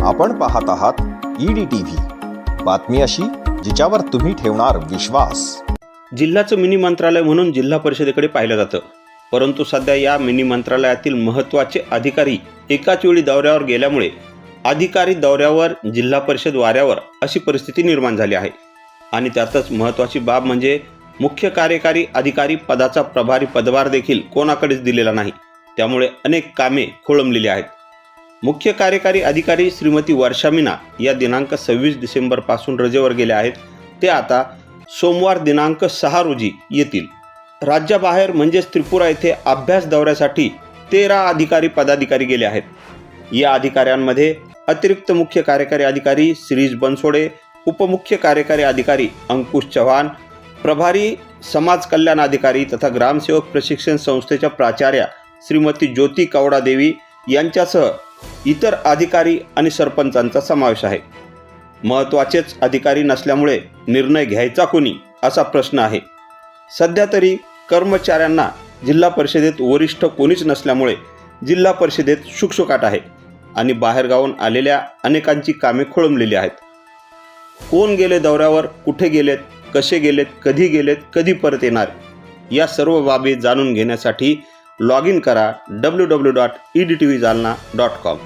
आपण पाहत आहात ईडी टीव्ही बातमी अशी जिच्यावर तुम्ही ठेवणार विश्वास. जिल्ह्याचं मिनी मंत्रालय म्हणून जिल्हा परिषदेकडे पाहिलं जातं. परंतु सध्या या मिनी मंत्रालयातील महत्त्वाचे अधिकारी एकाच वेळी दौऱ्यावर गेल्यामुळे अधिकारी दौऱ्यावर जिल्हा परिषद वाऱ्यावर अशी परिस्थिती निर्माण झाली आहे. आणि त्यातच महत्त्वाची बाब म्हणजे मुख्य कार्यकारी अधिकारी पदाचा प्रभारी पदभार देखील कोणाकडेच दिलेला नाही. त्यामुळे अनेक कामे खोळंबलेली आहेत. मुख्य कार्यकारी अधिकारी श्रीमती वर्षा मीना या दिनांक सव्वीस डिसेंबरपासून रजेवर गेल्या आहेत. ते आता सोमवार दिनांक सहा रोजी येतील. राज्याबाहेर म्हणजेच त्रिपुरा येथे अभ्यास दौऱ्यासाठी तेरा अधिकारी पदाधिकारी गेले आहेत. या अधिकाऱ्यांमध्ये अतिरिक्त मुख्य कार्यकारी अधिकारी श्रीज बनसोडे उपमुख्य कार्यकारी अधिकारी अंकुश चव्हाण प्रभारी समाज कल्याण अधिकारी तथा ग्रामसेवक प्रशिक्षण संस्थेच्या प्राचार्या श्रीमती ज्योती कवडा देवी यांच्यासह इतर अधिकारी आणि सरपंचांचा समावेश आहे. महत्त्वाचेच अधिकारी नसल्यामुळे निर्णय घ्यायचा कोणी असा प्रश्न आहे. सध्या तरी कर्मचाऱ्यांना जिल्हा परिषदेत वरिष्ठ कोणीच नसल्यामुळे जिल्हा परिषदेत शुकशुकाट आहे आणि बाहेरगावून आलेल्या अनेकांची कामे खोळंबलेली आहेत. कोण गेले दौऱ्यावर कुठे गेलेत कसे गेलेत कधी गेलेत कधी परत येणार या सर्व बाबी जाणून घेण्यासाठी लॉग इन करा W W dot E D T V Jalna dot com.